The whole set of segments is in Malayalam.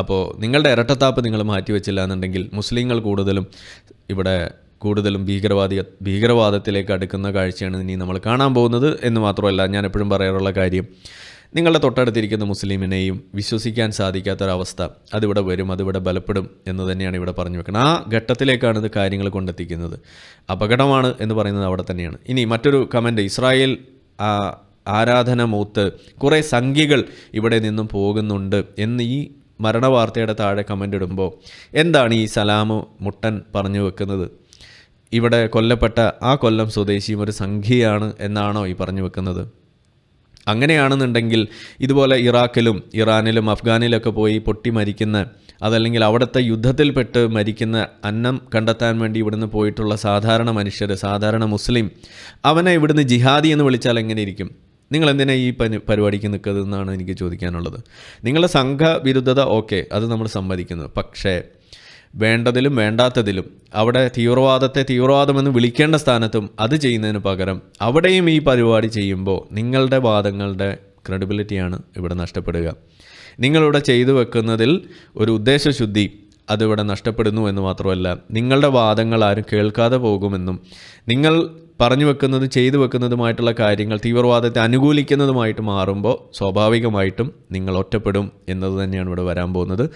അപ്പോൾ നിങ്ങളുടെ ഇരട്ടത്താപ്പ് നിങ്ങൾ മാറ്റിവെച്ചില്ല എന്നുണ്ടെങ്കിൽ മുസ്ലിങ്ങൾ കൂടുതലും ഇവിടെ കൂടുതലും ഭീകരവാദി ഭീകരവാദത്തിലേക്ക് അടുക്കുന്ന കാഴ്ചയാണ് ഇനി നമ്മൾ കാണാൻ പോകുന്നത് എന്ന് മാത്രമല്ല ഞാൻ എപ്പോഴും പറയാറുള്ള കാര്യം. നിങ്ങളുടെ തൊട്ടടുത്തിരിക്കുന്ന മുസ്ലിമിനെയും വിശ്വസിക്കാൻ സാധിക്കാത്തൊരവസ്ഥ അതിവിടെ വരും അതിവിടെ ബലപ്പെടും എന്ന് തന്നെയാണ് ഇവിടെ പറഞ്ഞു വെക്കുന്നത് ആ ഘട്ടത്തിലേക്കാണ് ഇത് കാര്യങ്ങൾ കൊണ്ടെത്തിക്കുന്നത്. അപകടമാണ് എന്ന് പറയുന്നത് അവിടെ തന്നെയാണ്. ഇനി മറ്റൊരു കമന്റ് ഇസ്രായേൽ ആരാധന മൂത്ത് കുറേ സംഖ്യകൾ ഇവിടെ നിന്നും പോകുന്നുണ്ട് എന്ന് ഈ മരണവാർത്തയുടെ താഴെ കമന്റ് ഇടുമ്പോൾ എന്താണ് ഈ സലാമ് മുട്ടൻ പറഞ്ഞു വെക്കുന്നത്? ഇവിടെ കൊല്ലപ്പെട്ട ആ കൊല്ലം സ്വദേശിയും ഒരു സംഖ്യയാണ് എന്നാണോ ഈ പറഞ്ഞു വെക്കുന്നത്? അങ്ങനെയാണെന്നുണ്ടെങ്കിൽ ഇതുപോലെ ഇറാഖിലും ഇറാനിലും അഫ്ഗാനിലൊക്കെ പോയി പൊട്ടി മരിക്കുന്ന അതല്ലെങ്കിൽ അവിടുത്തെ യുദ്ധത്തിൽപ്പെട്ട് മരിക്കുന്ന അന്നം കണ്ടെത്താൻ വേണ്ടി ഇവിടുന്ന് പോയിട്ടുള്ള സാധാരണ മനുഷ്യർ സാധാരണ മുസ്ലിം അവനെ ഇവിടുന്ന് ജിഹാദി എന്ന് വിളിച്ചാൽ എങ്ങനെ ഇരിക്കും? നിങ്ങൾ എന്തിനാണ് ഈ പരി പരിപാടിക്ക് നിൽക്കുന്നതെന്നാണ് എനിക്ക് ചോദിക്കാനുള്ളത്. നിങ്ങളുടെ സംഘവിരുദ്ധത ഓക്കെ അത് നമ്മൾ സമ്മതിക്കുന്നു. പക്ഷേ വേണ്ടതിലും വേണ്ടാത്തതിലും അവിടെ തീവ്രവാദത്തെ തീവ്രവാദമെന്ന് വിളിക്കേണ്ട സ്ഥാനത്തും അത് ചെയ്യുന്നതിന് പകരം അവിടെയും ഈ പരിപാടി ചെയ്യുമ്പോൾ നിങ്ങളുടെ വാദങ്ങളുടെ ക്രെഡിബിലിറ്റിയാണ് ഇവിടെ നഷ്ടപ്പെടുക. നിങ്ങളിവിടെ ചെയ്തു വെക്കുന്നതിൽ ഒരു ഉദ്ദേശശുദ്ധി അതിവിടെ നഷ്ടപ്പെടുന്നു എന്ന് മാത്രമല്ല നിങ്ങളുടെ വാദങ്ങൾ ആരും കേൾക്കാതെ പോകുമെന്നും നിങ്ങൾ പറഞ്ഞു വെക്കുന്നതും ചെയ്തു വെക്കുന്നതുമായിട്ടുള്ള കാര്യങ്ങൾ തീവ്രവാദത്തെ അനുകൂലിക്കുന്നതുമായിട്ട് മാറുമ്പോൾ സ്വാഭാവികമായിട്ടും നിങ്ങൾ ഒറ്റപ്പെടും എന്നത് തന്നെയാണ് ഇവിടെ വരാൻ പോകുന്നത്.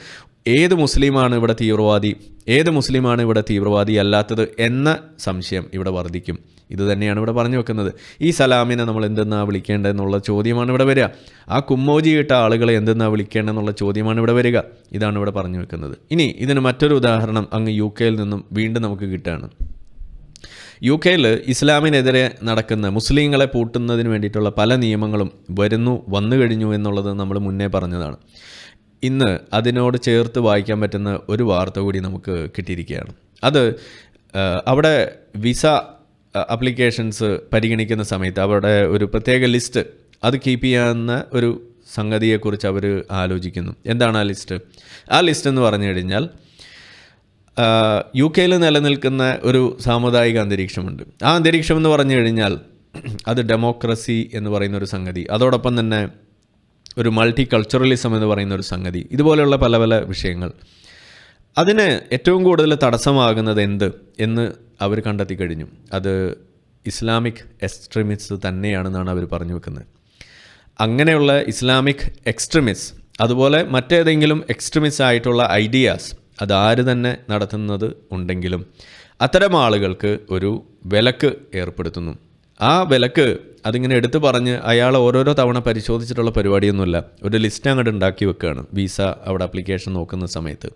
ഏത് മുസ്ലിമാണ് ഇവിടെ തീവ്രവാദി? ഏത് മുസ്ലിമാണ് ഇവിടെ തീവ്രവാദി അല്ലാത്തത് എന്ന സംശയം ഇവിടെ വർദ്ധിക്കും. ഇത് തന്നെയാണ് ഇവിടെ പറഞ്ഞു വെക്കുന്നത്. ഈ സലാമിനെ നമ്മൾ എന്തെന്നാ വിളിക്കേണ്ടതെന്നുള്ള ചോദ്യമാണ് ഇവിടെ വരിക. ആ കുമ്മോജി ഇട്ട ആളുകളെ എന്തെന്നാ വിളിക്കേണ്ടതെന്നുള്ള ചോദ്യമാണ് ഇവിടെ വരിക. ഇതാണ് ഇവിടെ പറഞ്ഞു വെക്കുന്നത്. ഇനി ഇതിന് മറ്റൊരു ഉദാഹരണം അങ്ങ് യു കെയിൽ നിന്നും വീണ്ടും നമുക്ക് കിട്ടുകയാണ്. യു കെയിൽ ഇസ്ലാമിനെതിരെ നടക്കുന്ന മുസ്ലിങ്ങളെ പൂട്ടുന്നതിന് വേണ്ടിയിട്ടുള്ള പല നിയമങ്ങളും വരുന്നു വന്നു കഴിഞ്ഞു എന്നുള്ളത് നമ്മൾ മുന്നേ പറഞ്ഞതാണ്. ഇന്ന് അതിനോട് ചേർത്ത് വായിക്കാൻ പറ്റുന്ന ഒരു വാർത്ത കൂടി നമുക്ക് കിട്ടിയിരിക്കുകയാണ്. അത് അവിടെ വിസ അപ്ലിക്കേഷൻസ് പരിഗണിക്കുന്ന സമയത്ത് അവരുടെ ഒരു പ്രത്യേക ലിസ്റ്റ് അത് കീപ്പ് ചെയ്യാവുന്ന ഒരു സംഗതിയെക്കുറിച്ച് അവർ ആലോചിക്കുന്നു. എന്താണ് ആ ലിസ്റ്റ്? ആ ലിസ്റ്റ് എന്ന് പറഞ്ഞു കഴിഞ്ഞാൽ യു കെയിൽ നിലനിൽക്കുന്ന ഒരു സാമുദായിക അന്തരീക്ഷമുണ്ട്. ആ അന്തരീക്ഷം എന്ന് പറഞ്ഞു കഴിഞ്ഞാൽ അത് ഡെമോക്രസി എന്ന് പറയുന്ന ഒരു സംഗതി അതോടൊപ്പം തന്നെ ഒരു മൾട്ടി കൾച്ചറലിസം എന്ന് പറയുന്ന ഒരു സംഗതി ഇതുപോലെയുള്ള പല പല വിഷയങ്ങൾ. അതിന് ഏറ്റവും കൂടുതൽ തടസ്സമാകുന്നത് എന്ത് എന്ന് അവർ കണ്ടെത്തി കഴിഞ്ഞു. അത് ഇസ്ലാമിക് എക്സ്ട്രീമിസ്റ്റ് തന്നെയാണെന്നാണ് അവർ പറഞ്ഞു വെക്കുന്നത്. അങ്ങനെയുള്ള ഇസ്ലാമിക് എക്സ്ട്രീമിസ്റ്റ് അതുപോലെ മറ്റേതെങ്കിലും എക്സ്ട്രീമിസ്റ്റ് ആയിട്ടുള്ള ഐഡിയാസ് അത് ആര് തന്നെ നടത്തുന്നത് ഉണ്ടെങ്കിലും അത്തരം ആളുകൾക്ക് ഒരു വിലക്ക് ഏർപ്പെടുത്തുന്നു. ആ വിലക്ക് അതിങ്ങനെ എടുത്തു പറഞ്ഞ് അയാൾ ഓരോരോ തവണ പരിശോധിച്ചിട്ടുള്ള പരിപാടിയൊന്നുമില്ല. ഒരു ലിസ്റ്റ് അങ്ങോട്ട് ഉണ്ടാക്കി വെക്കുകയാണ്. വിസ അവിടെ അപ്ലിക്കേഷൻ നോക്കുന്ന സമയത്ത്.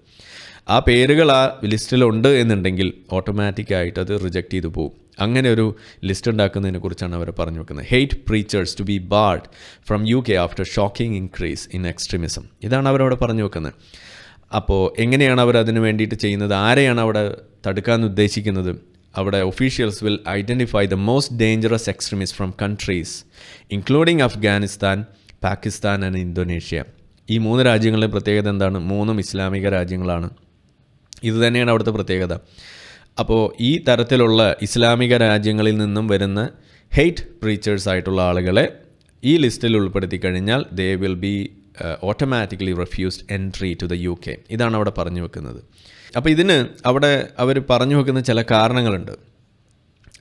ആ പേരുകൾ ആ ലിസ്റ്റിലുണ്ട് എന്നുണ്ടെങ്കിൽ ഓട്ടോമാറ്റിക്കായിട്ട് അത് റിജക്റ്റ് ചെയ്തു പോകും അങ്ങനെ ഒരു ലിസ്റ്റ് ഉണ്ടാക്കുന്നതിനെ കുറിച്ചാണ് അവർ പറഞ്ഞു വെക്കുന്നത്. Hate preachers to be barred from U K after shocking increase in extremism ഇതാണ് അവരവിടെ പറഞ്ഞു വെക്കുന്നത്. അപ്പോൾ എങ്ങനെയാണ് അവർ അതിന് വേണ്ടിയിട്ട് ചെയ്യുന്നത്? ആരെയാണ് അവിടെ തടുക്കാൻ ഉദ്ദേശിക്കുന്നത്? അവിടെ officials will identify the most dangerous extremist from countries including Afghanistan Pakistan and Indonesia ഈ മൂന്ന് രാജ്യങ്ങളിലെ പ്രത്യേകത എന്താണ്? മൂന്നും ഇസ്ലാമിക രാജ്യങ്ങളാണ്. ഇത് തന്നെയാണ് അവിടുത്തെ പ്രത്യേകത. അപ്പോൾ ഈ തരത്തിലുള്ള ഇസ്ലാമിക രാജ്യങ്ങളിൽ നിന്നും വരുന്ന ഹെയ്റ്റ് പ്രീച്ചേഴ്സ് ആയിട്ടുള്ള ആളുകളെ ഈ ലിസ്റ്റിൽ ഉൾപ്പെടുത്തി കഴിഞ്ഞാൽ they will be automatically refused entry to the U K ഇതാണ് അവിടെ പറഞ്ഞു വെക്കുന്നത്. അപ്പോൾ ഇതിന് അവിടെ അവർ പറഞ്ഞു വെക്കുന്ന ചില കാരണങ്ങളുണ്ട്.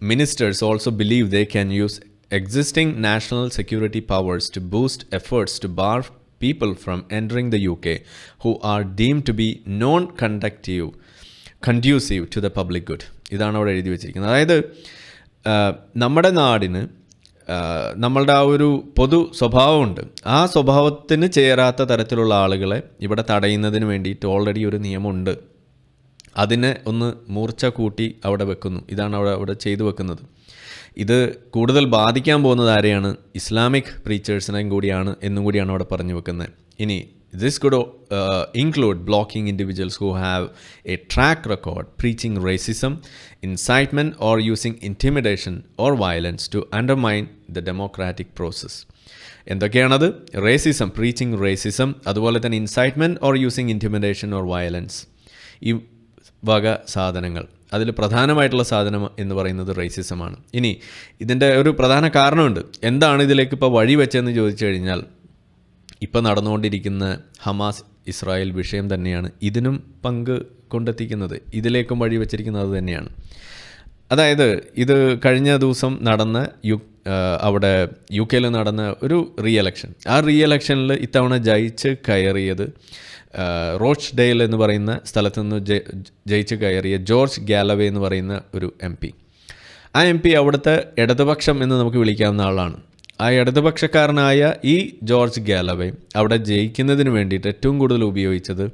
Ministers also believe they can use existing national security powers to boost efforts to bar people from entering the U K who are deemed to be non conductive conducive to the public good ഇതാണ് അവിടെ എഴുതി വെച്ചിരിക്കുന്നത്. അതായത് uh, നമ്മുടെ നാടിന് നമ്മളുടെ ആ ഒരു പൊതു സ്വഭാവമുണ്ട്. ആ സ്വഭാവത്തിന് ചേരാത്ത തരത്തിലുള്ള ആളുകളെ ഇവിടെ തടയുന്നതിന് വേണ്ടിയിട്ട് ഓൾറെഡി ഒരു നിയമമുണ്ട്. അതിനെ ഒന്ന് മൂർച്ച കൂട്ടി അവിടെ വെക്കുന്നു. ഇതാണ് അവിടെ അവിടെ ചെയ്തു വെക്കുന്നത്. ഇത് കൂടുതൽ ബാധിക്കാൻ പോകുന്നത് ആരെയാണ്? ഇസ്ലാമിക് പ്രീച്ചേഴ്സിനെയും കൂടിയാണ് എന്നും കൂടിയാണ് അവിടെ പറഞ്ഞു വെക്കുന്നത്. ഇനി this uh, include blocking individuals who have a track record preaching racism, incitement, or using intimidation or violence to undermine the democratic process. എന്തൊക്കെയാണത്? റേസിസം പ്രീച്ചിങ് റേസിസം അതുപോലെ തന്നെ incitement or using intimidation or violence ഈ വക സാധനങ്ങൾ. അതിൽ പ്രധാനമായിട്ടുള്ള സാധനം എന്ന് പറയുന്നത് റേസിസമാണ് ഇനി ഇതിന്റെ ഒരു പ്രധാന കാരണമുണ്ട്. എന്താണ് ഇതിലേക്ക് ഇപ്പോൾ വഴി വെച്ചതെന്ന് ചോദിച്ചു കഴിഞ്ഞാൽ ഇപ്പോൾ നടന്നുകൊണ്ടിരിക്കുന്ന ഹമാസ് ഇസ്രായേൽ വിഷയം തന്നെയാണ് ഇതിനും പങ്ക് കൊണ്ടെത്തിക്കുന്നത്. ഇതിലേക്കും വഴി വച്ചിരിക്കുന്നത് തന്നെയാണ്. അതായത് ഇത് കഴിഞ്ഞ ദിവസം നടന്ന യു അവിടെ യു കെയിൽ നടന്ന ഒരു റീ എലക്ഷൻ ആ റീ എലക്ഷനിൽ ഇത്തവണ ജയിച്ച് കയറിയത് റോഷ് ഡെയിൽ എന്ന് പറയുന്ന സ്ഥലത്തു നിന്ന് ജയിച്ച് കയറിയ ജോർജ് ഗാലവേ എന്ന് പറയുന്ന ഒരു എം പി. ആ എം പി അവിടുത്തെ ഇടതുപക്ഷം എന്ന് നമുക്ക് വിളിക്കാവുന്ന ആളാണ്. ആ ഇടതുപക്ഷക്കാരനായ ഈ ജോർജ് ഗാലവേ അവിടെ ജയിക്കുന്നതിന് വേണ്ടിയിട്ട് ഏറ്റവും കൂടുതൽ ഉപയോഗിച്ചത്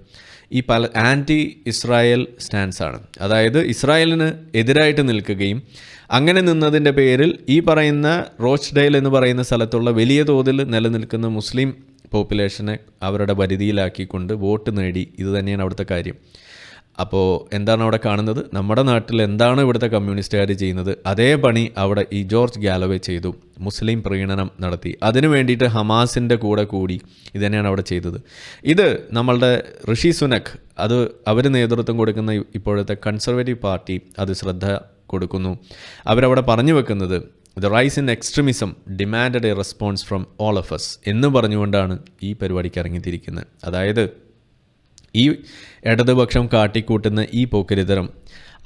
ഈ പല ആന്റി ഇസ്രായേൽ സ്റ്റാൻസാണ് അതായത് ഇസ്രായേലിന് എതിരായിട്ട് നിൽക്കുകയും അങ്ങനെ നിന്നതിന്റെ പേരിൽ ഈ പറയുന്ന റോച്ച് ഡെയിൽ എന്ന് പറയുന്ന സ്ഥലത്തുള്ള വലിയ തോതിൽ നിലനിൽക്കുന്ന മുസ്ലിം പോപ്പുലേഷനെ അവരുടെ പരിധിയിലാക്കിക്കൊണ്ട് വോട്ട് നേടി. ഇത് തന്നെയാണ് അവിടുത്തെ കാര്യം. അപ്പോൾ എന്താണ് അവിടെ കാണുന്നത്? നമ്മുടെ നാട്ടിൽ എന്താണ് ഇവിടുത്തെ കമ്മ്യൂണിസ്റ്റുകാർ ചെയ്യുന്നത്? അതേ പണി അവിടെ ഈ ജോർജ് ഗാലവേ ചെയ്തു. മുസ്ലിം പ്രീണനം നടത്തി. അതിനു വേണ്ടിയിട്ട് ഹമാസിന്റെ കൂടെ കൂടി ഇത് തന്നെയാണ് അവിടെ ചെയ്തത്. ഇത് നമ്മളുടെ ഋഷി സുനക് അത് അവർ നേതൃത്വം കൊടുക്കുന്ന ഇപ്പോഴത്തെ കൺസർവേറ്റീവ് പാർട്ടി അത് ശ്രദ്ധ കൊടുക്കുന്നു. അവരവിടെ പറഞ്ഞു വെക്കുന്നത് the rise in extremism demanded a response from all of us എന്ന് പറഞ്ഞുകൊണ്ടാണ് ഈ പരിപാടിക്ക് ഇറങ്ങിത്തിരിക്കുന്നത്. അതായത് ഈ ഇടതുപക്ഷം കാട്ടിക്കൂട്ടുന്ന ഈ പോക്കരിതരം.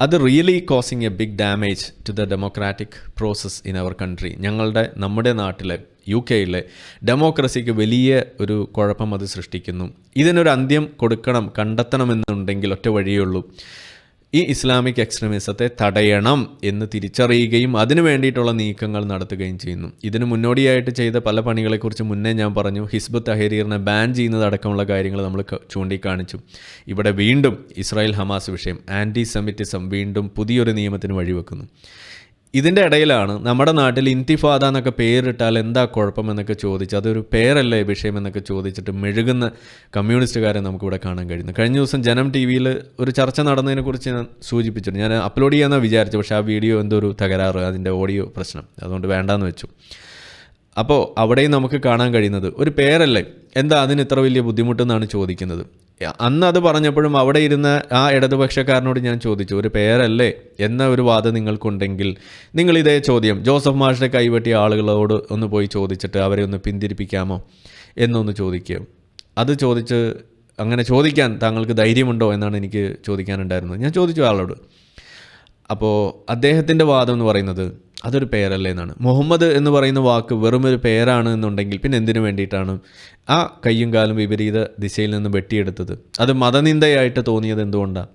അത് really causing a big damage to the democratic process in our country ഞങ്ങളുടെ നമ്മുടെ നാട്ടിലെ യു കെയിലെ ഡെമോക്രസിക്ക് വലിയ ഒരു കുഴപ്പം അത് സൃഷ്ടിക്കുന്നു. ഇതിനൊരു അന്ത്യം കൊടുക്കണം കണ്ടെത്തണമെന്നുണ്ടെങ്കിൽ ഒറ്റ വഴിയേ ഉള്ളൂ. ഈ ഇസ്ലാമിക് എക്സ്ട്രീമിസത്തെ തടയണം എന്ന് തിരിച്ചറിയുകയും അതിനു വേണ്ടിയിട്ടുള്ള നീക്കങ്ങൾ നടത്തുകയും ചെയ്യുന്നു. ഇതിന് മുന്നോടിയായിട്ട് ചെയ്ത പല പണികളെക്കുറിച്ച് മുന്നേ ഞാൻ പറഞ്ഞു. ഹിസ്ബ് തഹരീറിനെ ബാൻ ചെയ്യുന്നതടക്കമുള്ള കാര്യങ്ങൾ നമ്മൾ ചൂണ്ടിക്കാണിച്ചു. ഇവിടെ വീണ്ടും ഇസ്രായേൽ ഹമാസ് വിഷയം ആന്റി സെമിറ്റിസം വീണ്ടും പുതിയൊരു നിയമത്തിന് വഴിവെക്കുന്നു. ഇതിന്റെ ഇടയിലാണ് നമ്മുടെ നാട്ടിൽ ഇന്തിഫാദ എന്നൊക്കെ പേരിട്ടാൽ എന്താ കുഴപ്പമെന്നൊക്കെ ചോദിച്ച് അതൊരു പേരല്ലേ വിഷയം എന്നൊക്കെ ചോദിച്ചിട്ട് മെഴുകുന്ന കമ്മ്യൂണിസ്റ്റുകാരെ നമുക്കിവിടെ കാണാൻ കഴിയുന്നു. കഴിഞ്ഞ ദിവസം ജനം ടി വിയിൽ ഒരു ചർച്ച നടന്നതിനെക്കുറിച്ച് ഞാൻ സൂചിപ്പിച്ചിട്ടുണ്ട് ഞാൻ അപ്ലോഡ് ചെയ്യാമെന്നാണ് വിചാരിച്ചു പക്ഷേ ആ വീഡിയോ എന്തോ ഒരു തകരാറ് അതിന്റെ ഓഡിയോ പ്രശ്നം. അതുകൊണ്ട് വേണ്ടാന്ന് വെച്ചു. അപ്പോൾ അവിടെയും നമുക്ക് കാണാൻ കഴിയുന്നത് ഒരു പേരല്ലേ? എന്താ അതിന് ഇത്ര വലിയ ബുദ്ധിമുട്ടെന്നാണ് ചോദിക്കുന്നത്? അന്ന് അത് പറഞ്ഞപ്പോഴും അവിടെ ഇരുന്ന ആ ഇടതുപക്ഷക്കാരനോട് ഞാൻ ചോദിച്ചു ഒരു പേരല്ലേ? എന്ന ഒരു വാദം നിങ്ങൾക്കുണ്ടെങ്കിൽ നിങ്ങൾ ഇതേ ചോദ്യം ജോസഫ് മാഷിനെ കൈവെട്ടിയ ആളുകളോട് ഒന്ന് പോയി ചോദിച്ചിട്ട് അവരെ ഒന്ന് പിന്തിരിപ്പിക്കാമോ എന്നൊന്ന് ചോദിക്കുക അത് ചോദിച്ച് അങ്ങനെ ചോദിക്കാൻ താങ്കൾക്ക് ധൈര്യമുണ്ടോ എന്നാണ് എനിക്ക് ചോദിക്കാനുണ്ടായിരുന്നത്. ഞാൻ ചോദിച്ചു ആളോട്. അപ്പോൾ അദ്ദേഹത്തിന്റെ വാദം എന്ന് പറയുന്നത് അതൊരു പേരല്ലേ എന്നാണ്. മുഹമ്മദ് എന്ന് പറയുന്ന വാക്ക് വെറും ഒരു പേരാണ് എന്നുണ്ടെങ്കിൽ പിന്നെ എന്തിനു വേണ്ടിയിട്ടാണ് ആ കയ്യും കാലും വിപരീത ദിശയിൽ നിന്ന് വെട്ടിയെടുത്തത്? അത് മതനിന്ദയായിട്ട് തോന്നിയത് എന്തുകൊണ്ടാണ്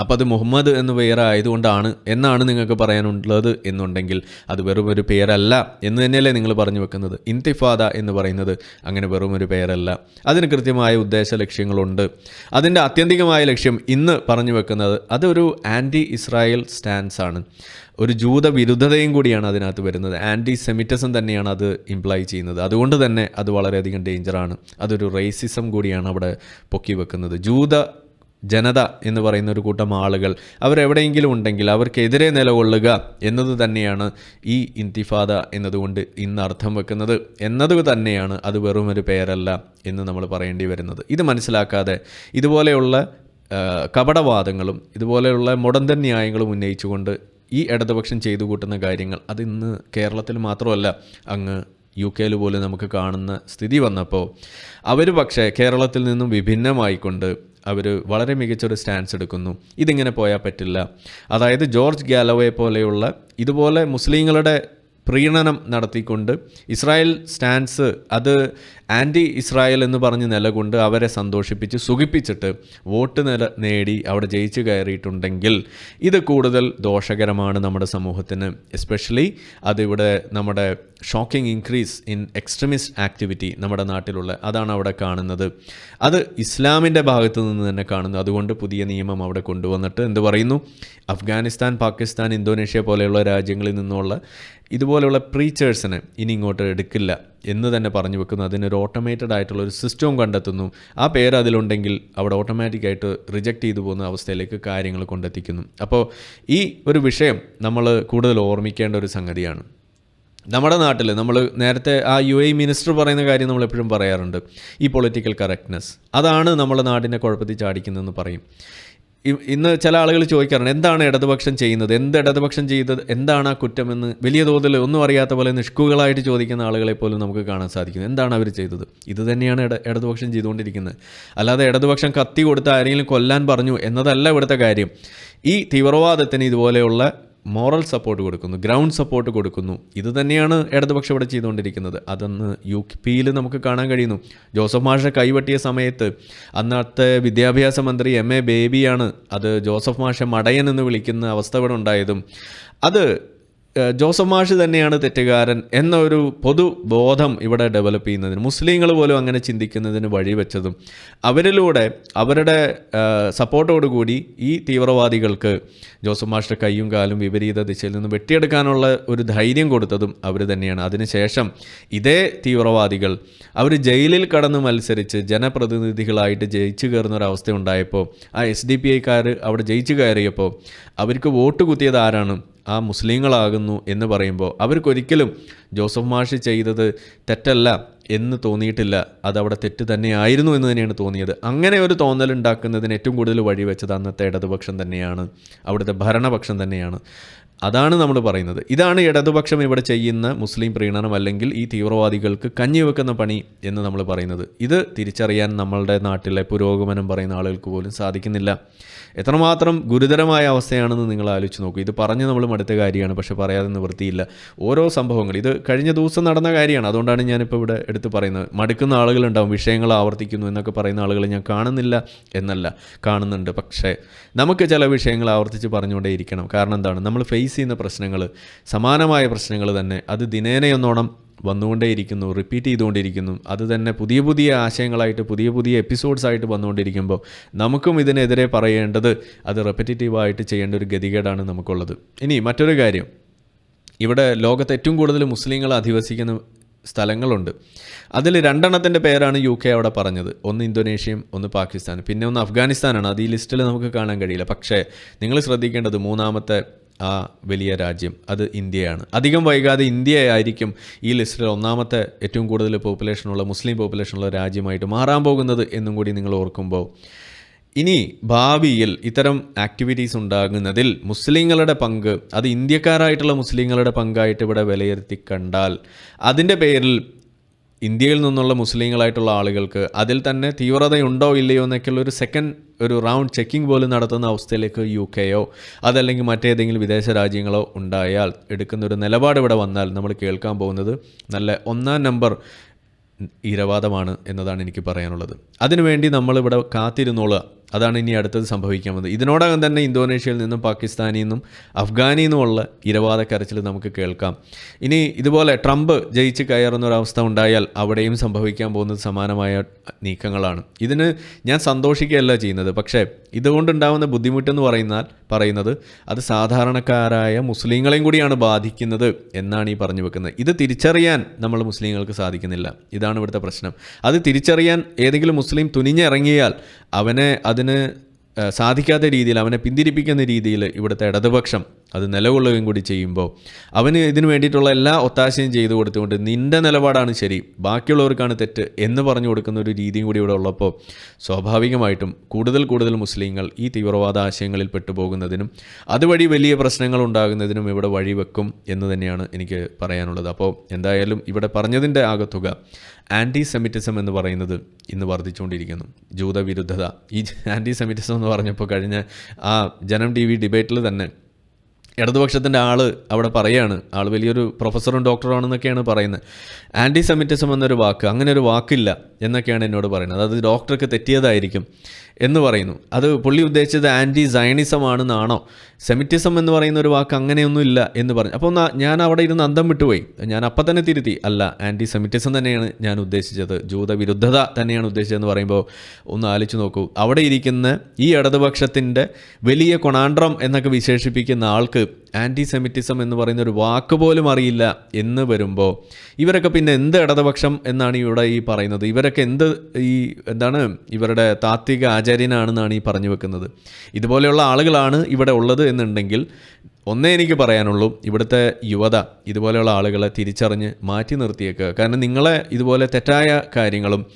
അപ്പോൾ അത് മുഹമ്മദ് എന്ന് പേരായതുകൊണ്ടാണ് എന്നാണ് നിങ്ങൾക്ക് പറയാനുള്ളത് എന്നുണ്ടെങ്കിൽ അത് വെറും ഒരു പേരല്ല എന്ന് തന്നെയല്ലേ നിങ്ങൾ പറഞ്ഞു വെക്കുന്നത്. ഇന്തിഫാദ എന്ന് പറയുന്നത് അങ്ങനെ വെറും ഒരു പേരല്ല. അതിന് കൃത്യമായ ഉദ്ദേശ ലക്ഷ്യങ്ങളുണ്ട്. അതിന്റെ ആത്യന്തികമായ ലക്ഷ്യം ഇന്ന് പറഞ്ഞു വെക്കുന്നത് അതൊരു ആന്റി ഇസ്രായേൽ സ്റ്റാൻസ് ആണ് ഒരു ജൂത വിരുദ്ധതയും കൂടിയാണ് അതിനകത്ത് വരുന്നത്. ആന്റി സെമിറ്റിസം തന്നെയാണ് അത് ഇംപ്ലൈ ചെയ്യുന്നത്. അതുകൊണ്ട് തന്നെ അത് വളരെയധികം ഡേഞ്ചറാണ് അതൊരു റേസിസം കൂടിയാണ് അവിടെ പൊക്കി വെക്കുന്നത്. ജൂത ജനത എന്ന് പറയുന്ന ഒരു കൂട്ടം ആളുകൾ അവരെവിടെയെങ്കിലും ഉണ്ടെങ്കിൽ അവർക്കെതിരെ നിലകൊള്ളുക എന്നത് തന്നെയാണ് ഈ ഇന്തിഫാദ എന്നതുകൊണ്ട് ഇന്ന് അർത്ഥം വെക്കുന്നത്. എന്നത് തന്നെയാണ് അത് വെറും ഒരു പേരല്ല എന്ന് നമ്മൾ പറയേണ്ടി വരുന്നത്. ഇത് മനസ്സിലാക്കാതെ ഇതുപോലെയുള്ള കപടവാദങ്ങളും ഇതുപോലെയുള്ള മുടന്തൻ ന്യായങ്ങളും ഉന്നയിച്ചുകൊണ്ട് ഈ ഇടതുപക്ഷം ചെയ്തു കൂട്ടുന്ന കാര്യങ്ങൾ അത് ഇന്ന് കേരളത്തിൽ മാത്രമല്ല അങ്ങ് യു കെയിൽ പോലും നമുക്ക് കാണുന്ന സ്ഥിതി വന്നപ്പോൾ അവർ പക്ഷേ കേരളത്തിൽ നിന്നും വിഭിന്നമായിക്കൊണ്ട് അവർ വളരെ മികച്ചൊരു സ്റ്റാൻസ് എടുക്കുന്നു. ഇതിങ്ങനെ പോയാൽ പറ്റില്ല. അതായത് ജോർജ് ഗാലവയെ പോലെയുള്ള ഇതുപോലെ മുസ്ലിങ്ങളുടെ പ്രീണനം നടത്തിക്കൊണ്ട് ഇസ്രായേൽ സ്റ്റാൻസ് അത് ആന്റി ഇസ്രായേൽ എന്ന് പറഞ്ഞ് നിലകൊണ്ട് അവരെ സന്തോഷിപ്പിച്ച് സുഖിപ്പിച്ചിട്ട് വോട്ട് നില നേടി അവിടെ ജയിച്ചു കയറിയിട്ടുണ്ടെങ്കിൽ ഇത് കൂടുതൽ ദോഷകരമാണ് നമ്മുടെ സമൂഹത്തിന്. എസ്പെഷ്യലി അതിവിടെ നമ്മുടെ shocking increase in extremist activity നമ്മുടെ നാട്ടിലുള്ള അതാണ് അവിടെ കാണുന്നത്. അത് ഇസ്ലാമിന്റെ ഭാഗത്തു നിന്ന് തന്നെ കാണുന്നു. അതുകൊണ്ട് പുതിയ നിയമം അവിടെ കൊണ്ടുവന്നിട്ട് എന്ത് പറയുന്നു? അഫ്ഗാനിസ്ഥാൻ പാകിസ്ഥാൻ ഇന്തോനേഷ്യ പോലെയുള്ള രാജ്യങ്ങളിൽ നിന്നുള്ള ഇതുപോലെയുള്ള പ്രീച്ചേഴ്സിന് ഇനി ഇങ്ങോട്ട് എടുക്കില്ല എന്ന് തന്നെ പറഞ്ഞു വെക്കുന്നു. അതിനൊരു ഓട്ടോമേറ്റഡ് ആയിട്ടുള്ള ഒരു സിസ്റ്റവും കണ്ടെത്തുന്നു. ആ പേര് അതിലുണ്ടെങ്കിൽ അവിടെ ഓട്ടോമാറ്റിക്കായിട്ട് റിജക്റ്റ് ചെയ്തു പോകുന്ന അവസ്ഥയിലേക്ക് കാര്യങ്ങൾ കൊണ്ടെത്തിക്കുന്നു. അപ്പോൾ ഈ ഒരു വിഷയം നമ്മൾ കൂടുതൽ ഓർമ്മിക്കേണ്ട ഒരു സംഗതിയാണ്. നമ്മുടെ നാട്ടിൽ നമ്മൾ നേരത്തെ ആ യു എ മിനിസ്റ്റർ പറയുന്ന കാര്യം നമ്മൾ എപ്പോഴും പറയാറുണ്ട്. ഈ പൊളിറ്റിക്കൽ കറക്റ്റ്നെസ് അതാണ് നമ്മുടെ നാടിനെ കുഴപ്പത്തിൽ ചാടിക്കുന്നതെന്ന് പറയും. ഇന്ന് ചില ആളുകൾ ചോദിക്കാറുണ്ട് എന്താണ് ഇടതുപക്ഷം ചെയ്യുന്നത്? എന്ത് ഇടതുപക്ഷം ചെയ്തത്? എന്താണ് ആ കുറ്റമെന്ന് വലിയ തോതിൽ ഒന്നും അറിയാത്ത പോലെ നിഷ്കുകളായിട്ട് ചോദിക്കുന്ന ആളുകളെ പോലും നമുക്ക് കാണാൻ സാധിക്കുന്നു. എന്താണ് അവർ ചെയ്തത്? ഇത് തന്നെയാണ് ഇട ഇടതുപക്ഷം ചെയ്തുകൊണ്ടിരിക്കുന്നത്. അല്ലാതെ ഇടതുപക്ഷം കത്തി കൊടുത്ത് ആരെങ്കിലും കൊല്ലാൻ പറഞ്ഞു എന്നതല്ല ഇവിടുത്തെ കാര്യം. ഈ തീവ്രവാദത്തിന് ഇതുപോലെയുള്ള മോറൽ സപ്പോർട്ട് കൊടുക്കുന്നു ഗ്രൗണ്ട് സപ്പോർട്ട് കൊടുക്കുന്നു. ഇത് തന്നെയാണ് ഇടതുപക്ഷം ഇവിടെ ചെയ്തുകൊണ്ടിരിക്കുന്നത്. അതൊന്ന് യു പിയിൽ നമുക്ക് കാണാൻ കഴിയുന്നു. ജോസഫ് മാഷ കൈവട്ടിയ സമയത്ത് അന്നത്തെ വിദ്യാഭ്യാസ മന്ത്രി എം എ ബേബിയാണ് അത് ജോസഫ് മാഷ മടയൻ എന്ന് വിളിക്കുന്ന അവസ്ഥ ഇവിടെ ഉണ്ടായതും. അത് ജോസഫ് മാഷ് തന്നെയാണ് തെറ്റുകാരൻ എന്നൊരു പൊതു പൊതുബോധം ഇവിടെ ഡെവലപ്പ് ചെയ്യുന്നതിന് മുസ്ലിങ്ങൾ പോലും അങ്ങനെ ചിന്തിക്കുന്നതിന് വഴിവെച്ചതും അവരിലൂടെ അവരുടെ സപ്പോർട്ടോടുകൂടി ഈ തീവ്രവാദികൾക്ക് ജോസഫ് മാഷിന്റെ കൈയും കാലും വിപരീത ദിശയിൽ നിന്ന് വെട്ടിയെടുക്കാനുള്ള ഒരു ധൈര്യം കൊടുത്തതും അവർ തന്നെയാണ്. അതിനുശേഷം ഇതേ തീവ്രവാദികൾ അവർ ജയിലിൽ കടന്ന് മത്സരിച്ച് ജനപ്രതിനിധികളായിട്ട് ജയിച്ചു കയറുന്ന ഒരു അവസ്ഥ ഉണ്ടായപ്പോൾ ആ എസ് ഡി പി ഐക്കാർ അവിടെ ജയിച്ചു കയറിയപ്പോൾ അവർക്ക് വോട്ട് കുത്തിയത് ആരാണ്? ആ മുസ്ലിങ്ങളാകുന്നു എന്ന് പറയുമ്പോൾ അവർക്കൊരിക്കലും ജോസഫ് മാഷ് ചെയ്തത് തെറ്റല്ല എന്ന് തോന്നിയിട്ടില്ല. അതവിടെ തെറ്റ് തന്നെയായിരുന്നു എന്ന് തന്നെയാണ് തോന്നിയത്. അങ്ങനെ ഒരു തോന്നൽ ഉണ്ടാക്കുന്നതിന് ഏറ്റവും കൂടുതൽ വഴിവെച്ചത് അന്നത്തെ ഇടതുപക്ഷം തന്നെയാണ്. അവിടുത്തെ ഭരണപക്ഷം തന്നെയാണ്. അതാണ് നമ്മൾ പറയുന്നത്. ഇതാണ് ഇടതുപക്ഷം ഇവിടെ ചെയ്യുന്ന മുസ്ലിം പ്രീണനം അല്ലെങ്കിൽ ഈ തീവ്രവാദികൾക്ക് കഞ്ഞി വെക്കുന്ന പണി എന്ന് നമ്മൾ പറയുന്നത്. ഇത് തിരിച്ചറിയാൻ നമ്മളുടെ നാട്ടിലെ പുരോഗമനം പറയുന്ന ആളുകൾക്ക് പോലും സാധിക്കുന്നില്ല. എത്രമാത്രം ഗുരുതരമായ അവസ്ഥയാണെന്ന് നിങ്ങൾ ആലോചിച്ച് നോക്കൂ. ഇത് പറഞ്ഞ് നമ്മൾ അടുത്ത കാര്യമാണ് പക്ഷേ പറയാതെ നിവൃത്തിയില്ല. ഓരോ സംഭവങ്ങൾ. ഇത് കഴിഞ്ഞ ദിവസം നടന്ന കാര്യമാണ്. അതുകൊണ്ടാണ് ഞാനിപ്പോൾ ഇവിടെ എടുത്ത് പറയുന്നത്. മടുക്കുന്ന ആളുകളുണ്ടാവും വിഷയങ്ങൾ ആവർത്തിക്കുന്നു എന്നൊക്കെ പറയുന്ന ആളുകളെ ഞാൻ കാണുന്നില്ല എന്നല്ല കാണുന്നുണ്ട്. പക്ഷേ നമുക്ക് ചില വിഷയങ്ങൾ ആവർത്തിച്ച് പറഞ്ഞുകൊണ്ടേ ഇരിക്കണം കാരണം എന്താണ്? നമ്മൾ ഫേസ് ചെയ്യുന്ന പ്രശ്നങ്ങൾ സമാനമായ പ്രശ്നങ്ങൾ തന്നെ. അത് ദിനേനയൊന്നോണം വന്നുകൊണ്ടേയിരിക്കുന്നു റിപ്പീറ്റ് ചെയ്തുകൊണ്ടിരിക്കുന്നു അത് തന്നെ പുതിയ പുതിയ ആശയങ്ങളായിട്ട് പുതിയ പുതിയ എപ്പിസോഡ്സ് ആയിട്ട് വന്നുകൊണ്ടിരിക്കുമ്പോൾ നമുക്കും ഇതിനെതിരെ പറയേണ്ടത് അത് റെപ്പറ്റേറ്റീവായിട്ട് ചെയ്യേണ്ട ഒരു ഗതികേടാണ് നമുക്കുള്ളത്. ഇനി മറ്റൊരു കാര്യം. ഇവിടെ ലോകത്ത് ഏറ്റവും കൂടുതൽ മുസ്ലിങ്ങൾ അധിവസിക്കുന്ന സ്ഥലങ്ങളുണ്ട്. അതിൽ രണ്ടെണ്ണത്തിന്റെ പേരാണ് യു കെ അവിടെ പറഞ്ഞത്. ഒന്ന് ഇന്തോനേഷ്യയും ഒന്ന് പാകിസ്ഥാൻ പിന്നെ ഒന്ന് അഫ്ഗാനിസ്ഥാനാണ്. അത് ഈ ലിസ്റ്റിൽ നമുക്ക് കാണാൻ കഴിയില്ല. പക്ഷേ നിങ്ങൾ ശ്രദ്ധിക്കേണ്ടത് മൂന്നാമത്തെ ആ വലിയ രാജ്യം അത് ഇന്ത്യയാണ്. അധികം വൈകാതെ ഇന്ത്യ ആയിരിക്കും ഈ ലിസ്റ്റിൽ ഒന്നാമത്തെ ഏറ്റവും കൂടുതൽ പോപ്പുലേഷനുള്ള മുസ്ലിം പോപ്പുലേഷനുള്ള രാജ്യമായിട്ട് മാറാൻ പോകുന്നത് എന്നും കൂടി നിങ്ങൾ ഓർക്കുമ്പോൾ. ഇനി ഭാവിയിൽ ഇത്തരം ആക്ടിവിറ്റീസ് ഉണ്ടാകുന്നതിൽ മുസ്ലിങ്ങളുടെ പങ്ക് അത് ഇന്ത്യക്കാരായിട്ടുള്ള മുസ്ലിങ്ങളുടെ പങ്കായിട്ട് ഇവിടെ വിലയിരുത്തി കണ്ടാൽ അതിന്റെ പേരിൽ ഇന്ത്യയിൽ നിന്നുള്ള മുസ്ലിങ്ങളായിട്ടുള്ള ആളുകൾക്ക് അതിൽ തന്നെ തീവ്രതയുണ്ടോ ഇല്ലയോ എന്നൊക്കെയുള്ള ഒരു സെക്കൻഡ് ഒരു റൗണ്ട് ചെക്കിംഗ് പോലും നടത്തുന്ന അവസ്ഥയിലേക്ക് യു കെയോ അതല്ലെങ്കിൽ മറ്റേതെങ്കിലും വിദേശ രാജ്യങ്ങളോ ഉണ്ടായാൽ എടുക്കുന്ന ഒരു നിലപാട് ഇവിടെ വന്നാൽ നമ്മൾ കേൾക്കാൻ പോകുന്നത് നല്ല ഒന്നാം നമ്പർ ഇരവാദമാണ് എന്നതാണ് എനിക്ക് പറയാനുള്ളത്. അതിനുവേണ്ടി നമ്മളിവിടെ കാത്തിരുന്നോളുക. അതാണ് ഇനി അടുത്തത് സംഭവിക്കാൻ പോകുന്നത്. ഇതിനോടകം തന്നെ ഇന്തോനേഷ്യയിൽ നിന്നും പാകിസ്ഥാനിൽ നിന്നും അഫ്ഗാനിൽ നിന്നുമുള്ള ഇരവാദ കരച്ചിൽ നമുക്ക് കേൾക്കാം. ഇനി ഇതുപോലെ ട്രംപ് ജയിച്ച് കയറുന്ന ഒരു അവസ്ഥ ഉണ്ടായാൽ അവിടെയും സംഭവിക്കാൻ പോകുന്നത് സമാനമായ നീക്കങ്ങളാണ്. ഇതിന് ഞാൻ സന്തോഷിക്കുകയല്ല ചെയ്യുന്നത്. പക്ഷേ ഇതുകൊണ്ടുണ്ടാകുന്ന ബുദ്ധിമുട്ടെന്ന് പറയുന്നാൽ പറയുന്നത് അത് സാധാരണക്കാരായ മുസ്ലിങ്ങളെയും കൂടിയാണ് ബാധിക്കുന്നത് എന്നാണ് ഈ പറഞ്ഞു വെക്കുന്നത്. ഇത് തിരിച്ചറിയാൻ നമ്മൾ മുസ്ലിങ്ങൾക്ക് സാധിക്കുന്നില്ല. ഇതാണ് ഇവിടുത്തെ പ്രശ്നം. അത് തിരിച്ചറിയാൻ ഏതെങ്കിലും മുസ്ലിം തുനിഞ്ഞിറങ്ങിയാൽ അവനെ അതിന് സാധിക്കാത്ത രീതിയിൽ അവനെ പിന്തിരിപ്പിക്കുന്ന രീതിയിൽ ഇവിടുത്തെ ഇടതുപക്ഷം അത് നിലകൊള്ളുകയും കൂടി ചെയ്യുമ്പോൾ അവന് ഇതിനു വേണ്ടിയിട്ടുള്ള എല്ലാ ഒത്താശയും ചെയ്തു കൊടുത്തുകൊണ്ട് നിന്റെ നിലപാടാണ് ശരി ബാക്കിയുള്ളവർക്കാണ് തെറ്റ് എന്ന് പറഞ്ഞു കൊടുക്കുന്ന ഒരു രീതിയും കൂടി ഇവിടെ ഉള്ളപ്പോൾ സ്വാഭാവികമായിട്ടും കൂടുതൽ കൂടുതൽ മുസ്ലിങ്ങൾ ഈ തീവ്രവാദ ആശയങ്ങളിൽ പെട്ടുപോകുന്നതിനും അതുവഴി വലിയ പ്രശ്നങ്ങൾ ഉണ്ടാകുന്നതിനും ഇവിടെ വഴിവെക്കും എന്ന് തന്നെയാണ് എനിക്ക് പറയാനുള്ളത്. അപ്പോൾ എന്തായാലും ഇവിടെ പറഞ്ഞതിന്റെ ആകത്തുക. ആന്റി സെമിറ്റിസം എന്ന് പറയുന്നത് ഇന്ന് വർദ്ധിച്ചുകൊണ്ടിരിക്കുന്നു. ജൂതവിരുദ്ധത. ഈ ആന്റി സെമിറ്റിസം എന്ന് പറഞ്ഞപ്പോൾ കഴിഞ്ഞ ആ ജനം ടി വി ഡിബേറ്റിൽ തന്നെ ഇടതുപക്ഷത്തിന്റെ ആൾ അവിടെ പറയാണ്. ആൾ വലിയൊരു പ്രൊഫസറും ഡോക്ടറും ആണെന്നൊക്കെയാണ് പറയുന്നത്. ആന്റി സെമിറ്റിസം എന്നൊരു വാക്ക്. അങ്ങനെ ഒരു വാക്കില്ല. എന്നൊക്കെയാണ് എന്നോട് പറയുന്നത്. അതായത് ഡോക്ടർക്ക് തെറ്റിയതായിരിക്കും എന്ന് പറയുന്നു. അത് പുള്ളി ഉദ്ദേശിച്ചത് ആന്റി സയണിസം ആണെന്നാണോ സെമിറ്റിസം എന്ന് പറയുന്ന ഒരു വാക്ക് അങ്ങനെയൊന്നും ഇല്ല എന്ന് പറഞ്ഞു. അപ്പോൾ ഞാൻ അവിടെ ഇരുന്ന് അന്തം വിട്ടുപോയി. ഞാൻ അപ്പം തന്നെ തിരുത്തി. അല്ല ആന്റി സെമിറ്റിസം തന്നെയാണ് ഞാൻ ഉദ്ദേശിച്ചത്. ജൂതവിരുദ്ധത തന്നെയാണ് ഉദ്ദേശിച്ചതെന്ന് പറയുമ്പോൾ ഒന്ന് ആലോചിച്ച് നോക്കൂ. അവിടെ ഇരിക്കുന്ന ഈ ഇടതുപക്ഷത്തിന്റെ വലിയ കൊണാണ്ട്രം എന്നൊക്കെ വിശേഷിപ്പിക്കുന്ന ആൾക്ക് ആന്റി സെമിറ്റിസം എന്ന് പറയുന്ന ഒരു വാക്ക് പോലും അറിയില്ല എന്ന് വരുമ്പോൾ ഇവരൊക്കെ പിന്നെ എന്ത് ഇടതുപക്ഷം എന്നാണ് ഇവിടെ ഈ പറയുന്നത്. ഇവരൊക്കെ എന്ത് ഈ എന്താണ് ഇവരുടെ താത്വിക ആചാര്യനാണെന്നാണ് ഈ പറഞ്ഞു വെക്കുന്നത്. ഇതുപോലെയുള്ള ആളുകളാണ് ഇവിടെ ഉള്ളത് എന്നുണ്ടെങ്കിൽ ഒന്നേ എനിക്ക് പറയാനുള്ളൂ ഇവിടുത്തെ യുവത ഇതുപോലെയുള്ള ആളുകളെ തിരിച്ചറിഞ്ഞ് മാറ്റി നിർത്തിയേക്കുക. കാരണം നിങ്ങളെ ഇതുപോലെ തെറ്റായ കാര്യങ്ങളും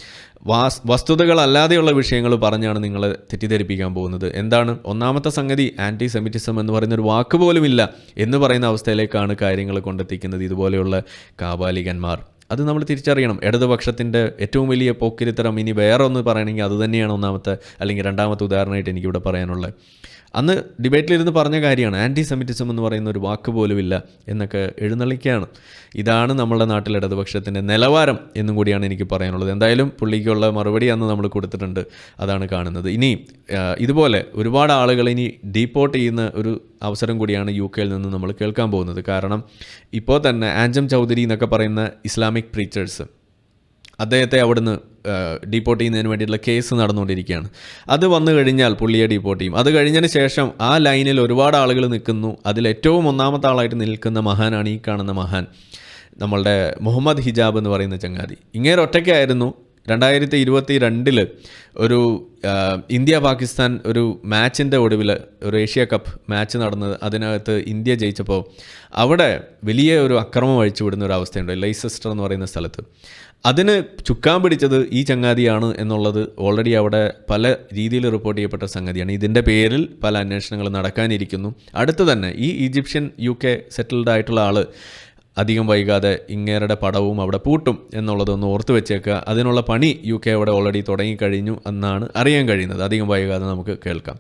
വാസ് വസ്തുതകളല്ലാതെയുള്ള വിഷയങ്ങൾ പറഞ്ഞാണ് നിങ്ങളെ തെറ്റിദ്ധരിപ്പിക്കാൻ പോകുന്നത്. എന്താണ്? ഒന്നാമത്തെ സംഗതി ആന്റി സെമിറ്റിസം എന്ന് പറയുന്ന ഒരു വാക്ക് പോലുമില്ല എന്ന് പറയുന്ന അവസ്ഥയിലേക്കാണ് കാര്യങ്ങൾ കൊണ്ടെത്തിക്കുന്നത് ഇതുപോലെയുള്ള കാബാലികന്മാർ അത് നമ്മൾ തിരിച്ചറിയണം. ഇടതുപക്ഷത്തിന്റെ ഏറ്റവും വലിയ പോക്കിരിത്തരം ഇനി വേറെ ഒന്ന് പറയണമെങ്കിൽ അത് തന്നെയാണ് ഒന്നാമത്തെ അല്ലെങ്കിൽ രണ്ടാമത്തെ ഉദാഹരണമായിട്ട് എനിക്കിവിടെ പറയാനുള്ളത്. അന്ന് ഡിബേറ്റിലിരുന്ന് പറഞ്ഞ കാര്യമാണ് ആന്റി സെമിറ്റിസം എന്ന് പറയുന്ന ഒരു വാക്ക് പോലുമില്ല എന്നൊക്കെ എഴുന്നള്ളിക്കുകയാണ്. ഇതാണ് നമ്മുടെ നാട്ടിൽ ഇടതുപക്ഷത്തിന്റെ നിലവാരം എന്നും കൂടിയാണ് എനിക്ക് പറയാനുള്ളത്. എന്തായാലും പുള്ളിക്കുള്ള മറുപടി അന്ന് നമ്മൾ കൊടുത്തിട്ടുണ്ട് അതാണ് കാണുന്നത്. ഇനി ഇതുപോലെ ഒരുപാട് ആളുകൾ ഇനി ഡീപ്പോർട്ട് ചെയ്യുന്ന ഒരു അവസരം കൂടിയാണ് യു കെയിൽ നിന്ന് നമ്മൾ കേൾക്കാൻ പോകുന്നത്. കാരണം ഇപ്പോൾ തന്നെ ആൻജം ചൗധരി എന്നൊക്കെ പറയുന്ന ഇസ്ലാമിക് പ്രീച്ചേഴ്സ് അദ്ദേഹത്തെ അവിടുന്ന് ഡീപ്പോർട്ട് ചെയ്യുന്നതിന് വേണ്ടിയിട്ടുള്ള കേസ് നടന്നുകൊണ്ടിരിക്കുകയാണ്. അത് വന്നു കഴിഞ്ഞാൽ പുള്ളിയെ ഡീപ്പോർട്ട് ചെയ്യും. അത് കഴിഞ്ഞതിന് ശേഷം ആ ലൈനിൽ ഒരുപാട് ആളുകൾ നിൽക്കുന്നു. അതിൽ ഏറ്റവും ഒന്നാമത്തെ ആളായിട്ട് നിൽക്കുന്ന മഹാനാണ് ഈ കാണുന്ന മഹാൻ. നമ്മളുടെ മുഹമ്മദ് ഹിജാബ് എന്ന് പറയുന്ന ചങ്ങാതി. ഇങ്ങനെ ഒറ്റയ്ക്കായിരുന്നു. രണ്ടായിരത്തി ഇരുപത്തി രണ്ടിൽ ഒരു ഇന്ത്യ പാകിസ്ഥാൻ ഒരു മാച്ചിന്റെ ഒടുവിൽ ഒരു ഏഷ്യ കപ്പ് മാച്ച് നടന്നത് അതിനകത്ത് ഇന്ത്യ ജയിച്ചപ്പോൾ അവിടെ വലിയ ഒരു അക്രമം അഴിച്ചു വിടുന്ന ഒരു അവസ്ഥയുണ്ട് ലൈസസ്റ്റർ എന്ന് പറയുന്ന സ്ഥലത്ത്. അതിന് ചുക്കാൻ പിടിച്ചത് ഈ ചങ്ങാതിയാണ് എന്നുള്ളത് ഓൾറെഡി അവിടെ പല രീതിയിൽ റിപ്പോർട്ട് ചെയ്യപ്പെട്ട സംഗതിയാണ്. ഇതിന്റെ പേരിൽ പല അന്വേഷണങ്ങൾ നടക്കാനിരിക്കുന്നു. അടുത്ത് തന്നെ ഈ ഈജിപ്ഷ്യൻ യു കെ സെറ്റിൽഡ് ആയിട്ടുള്ള ആൾ അധികം വൈകാതെ ഇങ്ങേരുടെ പടവും അവിടെ പൂട്ടും എന്നുള്ളതൊന്ന് ഓർത്ത് വെച്ചേക്കുക. അതിനുള്ള പണി യു കെ അവിടെ ഓൾറെഡി തുടങ്ങിക്കഴിഞ്ഞു എന്നാണ് അറിയാൻ കഴിയുന്നത്. അധികം വൈകാതെ നമുക്ക് കേൾക്കാം.